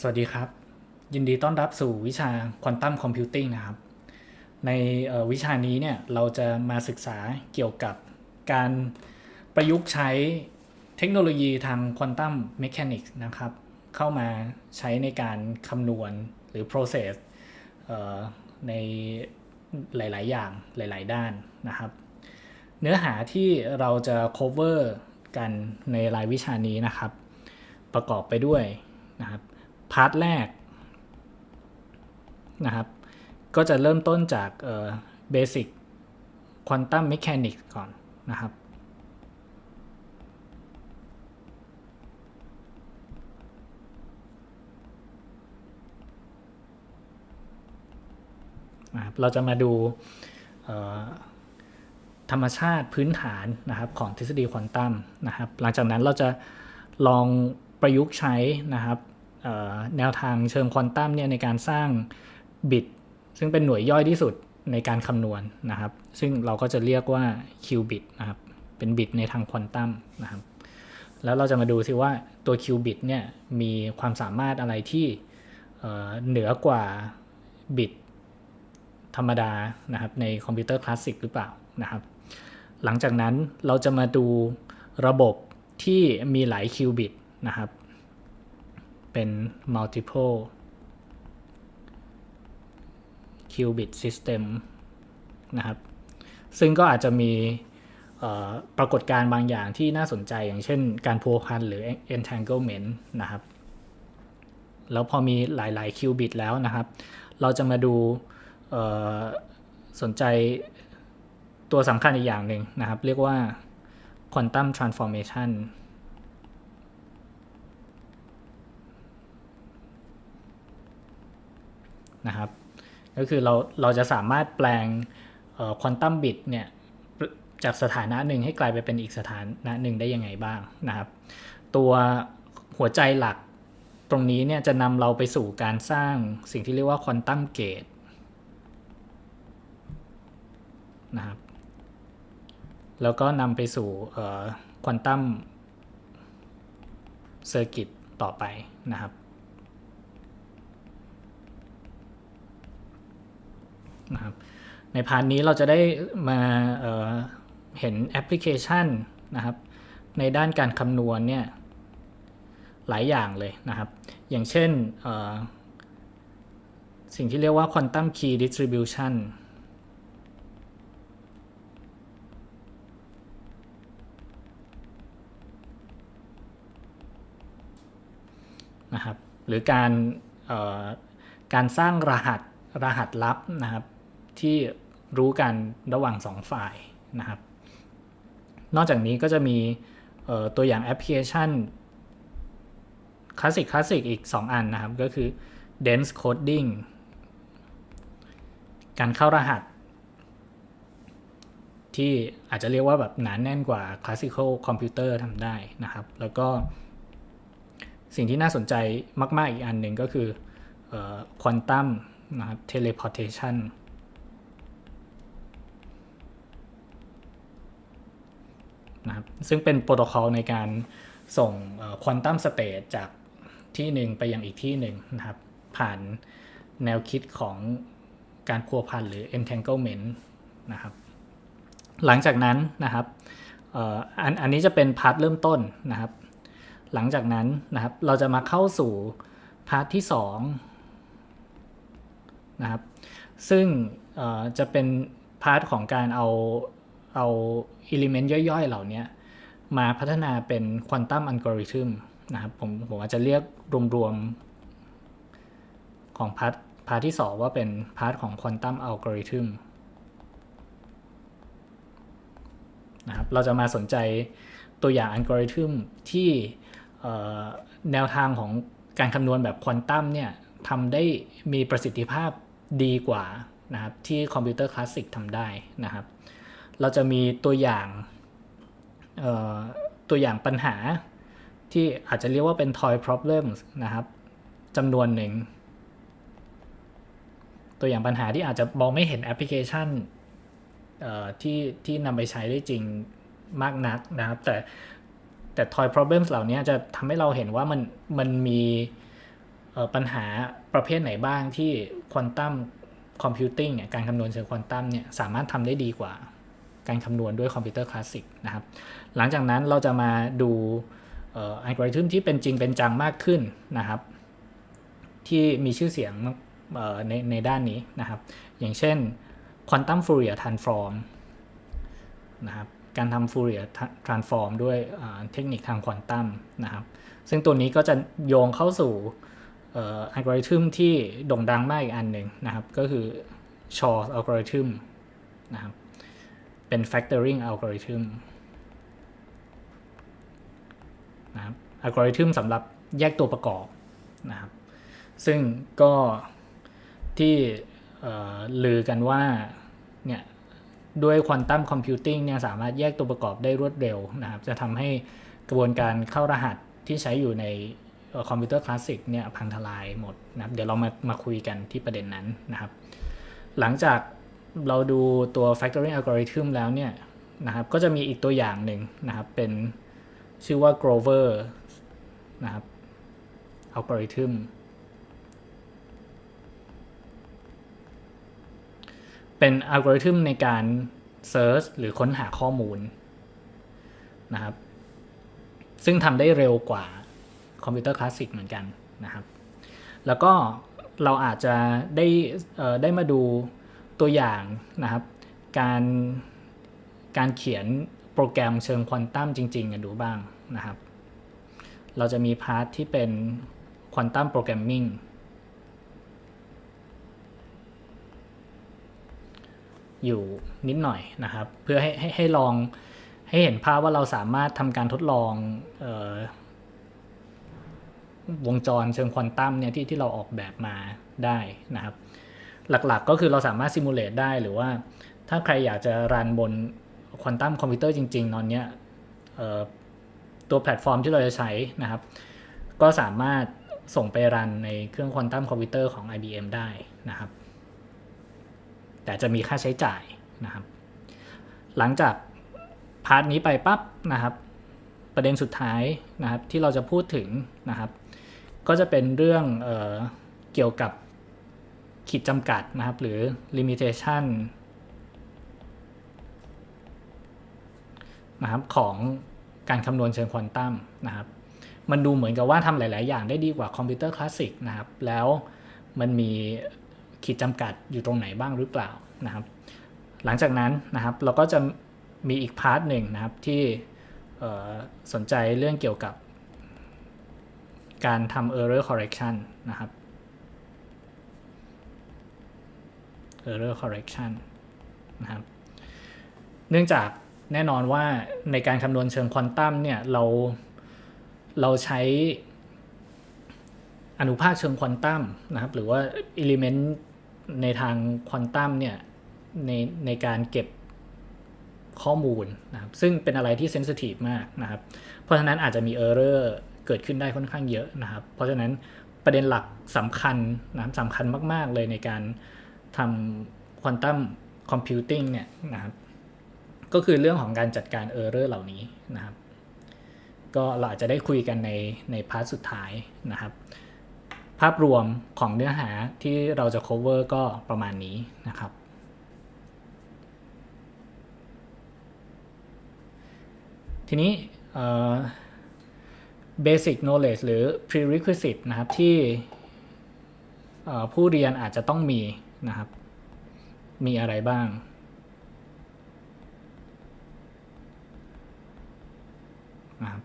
สวัสดีครับ ยินดีต้อนรับสู่วิชาควอนตัมคอมพิวติ้งนะครับ ในวิชานี้เนี่ยเราจะมาศึกษาเกี่ยวกับการประยุกต์ใช้เทคโนโลยีทางควอนตัมเมคานิกส์นะครับ เข้ามาใช้ในการคำนวณหรือ process ในหลาย ๆ อย่างหลาย ๆ ด้านนะครับ เนื้อหาที่เราจะ cover กันในรายวิชานี้นะครับ ประกอบไปด้วยนะครับ พาร์ทแรกนะครับ ก็จะเริ่มต้นจากเบสิกควอนตัมเมคานิกก่อนนะครับนะครับเราจะมาดูธรรมชาติพื้นฐานนะครับของทฤษฎีควอนตัมนะครับ หลังจากนั้นเราจะลองประยุกต์ใช้นะครับ แนวทางเชิงควอนตัมเนี่ยในการสร้างบิตซึ่งเป็นหน่วยย่อยที่สุดในการคำนวณนะครับ ซึ่งเราก็จะเรียกว่าคิวบิตนะครับ เป็นบิตในทางควอนตัมนะครับ แล้วเราจะมาดูซิว่าตัวคิวบิตเนี่ยมีความสามารถอะไรที่เเหนือกว่าบิตธรรมดานะครับในคอมพิวเตอร์คลาสสิกหรือเปล่านะครับ หลังจากนั้นเราจะมาดูระบบที่มีหลายคิวบิตนะครับ เป็น multiple qubit system นะครับ ซึ่งก็อาจจะมีปรากฏการณ์บางอย่างที่น่าสนใจอย่างเช่นการพัวพันหรือ entanglement นะครับ แล้วพอมีหลายๆคิวบิตแล้วนะครับ เราจะมาดูสนใจตัวสำคัญอีกอย่างหนึ่งนะครับ เรียกว่า quantum transformation นะครับ ก็คือเราเราจะสามารถแปลงควอนตัมบิตเนี่ยจากสถานะหนึ่งให้กลายไปเป็นอีกสถานะหนึ่งได้ยังไงบ้างนะครับ ตัวหัวใจหลักตรงนี้เนี่ยจะนำเราไปสู่การสร้างสิ่งที่เรียกว่าควอนตัมเกตนะครับ แล้วก็นำไปสู่ควอนตัมเซอร์กิตต่อไปนะครับ นะครับในพาร์ทนี้เราจะได้มาเเห็นแอปพลิเคชันนะครับในด้านการคำนวณเนี่ยหลายอย่างเลยนะครับ อย่างเช่นสิ่งที่เรียกว่า Quantum Key Distribution นะครับหรือการการสร้างรหัสรหัสลับนะครับ ที่รู้กันระหว่าง 2 ฝ่ายนะครับ นอกจากนี้ก็จะมีตัวอย่างแอปพลิเคชันคลาสสิกคลาสสิกอีก 2 อันนะครับ ก็คือ dense coding การเข้ารหัส ที่อาจจะเรียกว่าแบบหนานแน่นกว่า classical computer ทำได้นะครับ แล้วก็สิ่งที่น่าสนใจมาก ๆ อีกอันหนึ่งก็คือ quantum นะครับ teleportation นะครับซึ่งเป็นโปรโตคอลในการส่งควอนตัมสเตทจากที่หนึ่งไปยังอีกที่หนึ่งนะครับ ผ่านแนวคิดของการพัวพันหรือ entanglement นะครับ หลังจากนั้นนะครับอันอันนี้จะเป็นพาร์ทเริ่มต้นนะครับ หลังจากนั้นนะครับเราจะมาเข้าสู่พาร์ทที่2นะครับซึ่งจะเป็นพาร์ทของการเอา เอาอิเลเมนต์ย่อยๆ เหล่านี้มาพัฒนาเป็นควอนตัมอัลกอริทึมนะครับผมผมอาจจะเรียกรวมๆ ของพาร์ทพาร์ทที่ 2 ว่าเป็นพาร์ทของควอนตัมอัลกอริทึมนะครับเราจะมาสนใจตัวอย่างอัลกอริทึมที่แนวทางของการคำนวณแบบควอนตัมเนี่ยทำได้มีประสิทธิภาพดีกว่านะครับที่คอมพิวเตอร์คลาสสิกทำได้นะครับ เราจะมีตัวอย่างตัวอย่างปัญหาที่อาจจะเรียกว่าเป็น toy problems นะครับจำนวนหนึ่ง ตัวอย่างปัญหาที่อาจจะมองไม่เห็นแอปพลิเคชันที่ที่นำไปใช้ได้จริงมากนักนะครับ แต่แต่ toy problems เหล่านี้จะทำให้เราเห็นว่ามันมันมีปัญหาประเภทไหนบ้างที่ควอนตัมคอมพิวติ้งเนี่ยการคำนวณเชิงควอนตัมเนี่ยสามารถทำได้ดีกว่า การคำนวณด้วยคอมพิวเตอร์คลาสสิกนะครับหลังจากนั้นเราจะมาดูอัลกอริทึมที่เป็นจริงเป็นจังมากขึ้นนะครับ ที่มีชื่อเสียงในในด้านนี้นะครับ อย่างเช่น Quantum Fourier Transform นะครับการทำ Fourier Transform ด้วยเทคนิคทางควอนตัมนะครับซึ่งตัวนี้ก็จะโยงเข้าสู่อัลกอริทึมที่โด่งดังมากอีกอันหนึ่งนะครับ ก็คือ Shor's algorithm นะครับ เป็น factoring algorithm นะครับอัลกอริทึมสำหรับแยกตัวประกอบนะครับ ซึ่งก็ที่ลือกันว่าเนี่ยด้วยควอนตัมคอมพิวติ้งเนี่ยสามารถแยกตัวประกอบได้รวดเร็วนะครับ จะทำให้กระบวนการเข้ารหัสที่ใช้อยู่ในคอมพิวเตอร์คลาสสิกเนี่ยพังทลายหมดนะครับ เดี๋ยวเรามามาคุยกันที่ประเด็นนั้นนะครับ หลังจาก เราดูตัว factoring algorithm แล้วเนี่ยนะครับก็จะมีอีกตัวอย่างหนึ่งนะครับ เป็นชื่อว่า Grover นะครับ algorithm เป็นอัลกอริทึมในการ search หรือค้นหาข้อมูลนะครับ ซึ่งทำได้เร็วกว่าคอมพิวเตอร์คลาสสิกเหมือนกันนะครับ แล้วก็เราอาจจะได้ได้มาดู ตัวอย่างนะครับ การการเขียนโปรแกรมเชิงควอนตัมจริงๆกันดูบ้างนะครับ เราจะมีพาร์ทที่เป็นควอนตัมโปรแกรมมิ่งอยู่นิดหน่อยนะครับ เพื่อให้ให้ให้ลองให้เห็นภาพว่าเราสามารถทำการทดลองออวงจรเชิงควอนตัมเนี่ยที่ที่เราออกแบบมาได้นะครับ หลักๆ ก็คือเราสามารถซิมูเลตได้หรือว่า ถ้าใครอยากจะรันบนควอนตัมคอมพิวเตอร์จริงๆตอนนี้ตัวแพลตฟอร์มที่เราจะใช้นะครับ ก็สามารถส่งไปรันในเครื่องควอนตัมคอมพิวเตอร์ของ IBM ได้นะครับ แต่จะมีค่าใช้จ่ายนะครับ หลังจากพาร์ทนี้ไปปั๊บนะครับ ประเด็นสุดท้ายนะครับที่เราจะพูดถึงนะครับ ก็จะเป็นเรื่องเออเกี่ยวกับ ขีดจำกัดนะครับ หรือ limitation นะครับของการคำนวณเชิงควอนตัมนะครับ มันดูเหมือนกับว่าทำหลาย ๆ อย่างได้ดีกว่าคอมพิวเตอร์คลาสสิกนะครับ แล้วมันมีขีดจำกัดอยู่ตรงไหนบ้างหรือเปล่านะครับ หลังจากนั้นนะครับเราก็จะมีอีกพาร์ทหนึ่งนะครับที่สนใจเรื่องเกี่ยวกับการทำ error correction นะครับ error correction นะครับ เนื่องจากแน่นอนว่าในการคำนวณเชิงควอนตัมเนี่ยเราเราใช้อนุภาคเชิงควอนตัมนะครับ หรือว่าอิเลเมนต์ในทางควอนตัมเนี่ยในในการเก็บข้อมูลนะครับ ซึ่งเป็นอะไรที่เซนซิทีฟมากนะครับ เพราะฉะนั้นอาจจะมีเออร์เรอร์เกิดขึ้นได้ค่อนข้างเยอะนะครับ เพราะฉะนั้นประเด็นหลักสำคัญนะครับสำคัญมาก ๆ เลยในการ ทำควอนตัมคอมพิวติ้งเนี่ยนะครับก็คือเรื่องของการจัดการเออร์เรอร์เหล่านี้นะครับก็เราอาจจะได้คุยกันในในพาร์ทสุดท้ายนะครับ ภาพรวมของเนื้อหาที่เราจะ cover ก็ประมาณนี้นะครับ ทีนี้ basic knowledge หรือ prerequisite นะครับที่ผู้เรียนอาจจะต้องมี นะครับ มีอะไรบ้าง นะครับ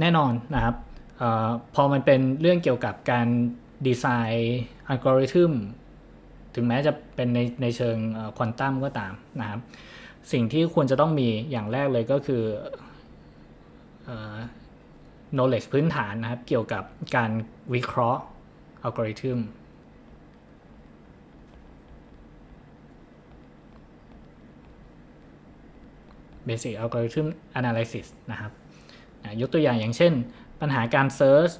แน่นอนนะครับอพอมันเป็นเรื่องเกี่ยวกับการดีไซน์อัลกอริทึมถึงแม้จะเป็นในในเชิงควอนตัมก็ตามนะครับ สิ่งที่ควรจะต้องมีอย่างแรกเลยก็คือ knowledge พื้นฐานนะครับ เกี่ยวกับการวิเคราะห์ อัลกอริทึม Basic Algorithm Analysis นะครับยกตัวอย่างอย่างเช่น ปัญหาการ Search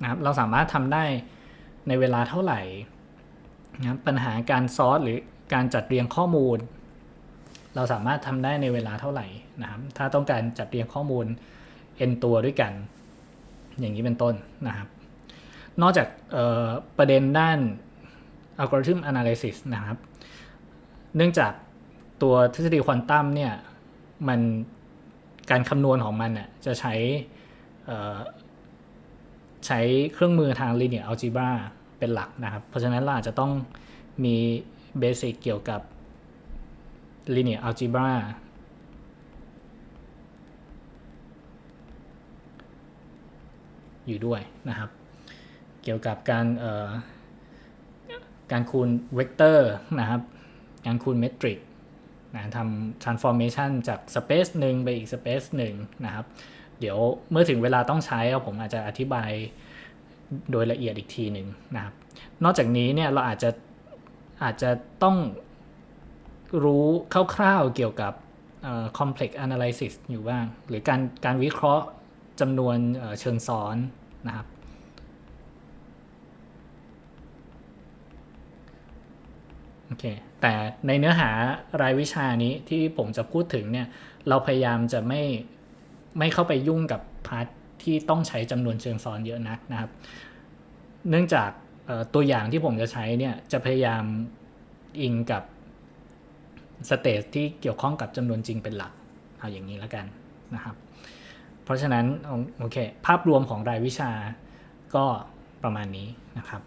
นะครับเราสามารถทำได้ในเวลาเท่าไหร่นะปัญหาการซอร์สหรือการจัดเรียงข้อมูล เราสามารถทำได้ในเวลาเท่าไหร่นะครับถ้าต้องการจัดเรียงข้อมูล n ตัวด้วยกัน อย่างนี้เป็นต้นนะครับ นอกจากประเด็นด้าน algorithm analysis นะครับ เนื่องจากตัวทฤษฎีควอนตัมเนี่ยมันการคำนวณของมันน่ะจะใช้ใช้เครื่องมือทาง linear algebra เป็นหลักนะครับ เพราะฉะนั้นเราอาจจะต้องมีเบสิกเกี่ยวกับ linear algebra อยู่ด้วยนะครับ เกี่ยวกับการการคูณเวกเตอร์นะครับการคูณเมตริกนะทำ transformation จาก space หนึ่งไปอีก space หนึ่งนะครับ เดี๋ยวเมื่อถึงเวลาต้องใช้ผมอาจจะอธิบายโดยละเอียดอีกทีหนึ่งนะครับ นอกจากนี้เนี่ยเราอาจจะอาจจะต้องรู้คร่าวๆเกี่ยวกับเอ่อ complex analysis อยู่บ้าง หรือการการวิเคราะห์จำนวนเชิงซ้อน นะครับ โอเค แต่ในเนื้อหารายวิชานี้ที่ผมจะพูดถึงเนี่ย เราพยายามจะไม่ไม่เข้าไปยุ่งกับพาร์ทที่ต้องใช้จำนวนเชิงซ้อนเยอะนักนะครับ เนื่องจากตัวอย่างที่ผมจะใช้เนี่ยจะพยายามอิงกับสเตจที่เกี่ยวข้องกับจำนวนจริงเป็นหลัก เอาอย่างนี้แล้วกันนะครับ ราะฉะนั้นโอโอเคภาพรวมของรายวิชาก็ประมาณนี้นะครับ